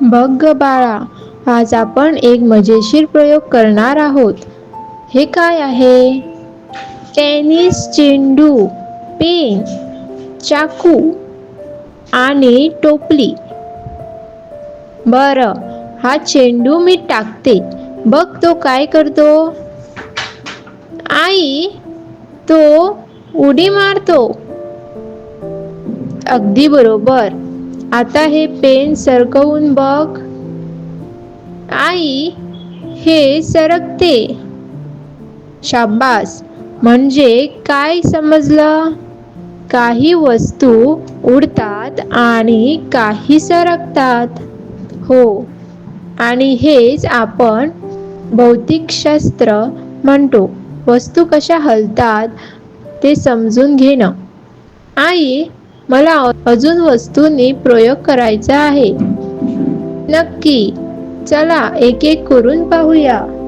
बघ ग बाळा आज आपण एक मजेशीर प्रयोग करणार आहोत. हे काय आहे? टेनिस चेंडू पेन चाकू आणि टोपली. बरं हा चेंडू मी टाकते. बघ तो काय करतो. आई तो उडी मारतो. अगदी बरोबर. आता हे पेन सरकवून बघ. आई हे सरकते. शाब्बास म्हणजे काय समजलं? काही वस्तू उडतात आणि काही सरकतात. हो आणि हेच आपण भौतिकशास्त्र म्हणतो. वस्तू कशा हलतात ते समजून घेणं. आई मला अजून वस्तूंनी प्रयोग करायचा आहे. नक्की. चला एक एक करून पाहूया.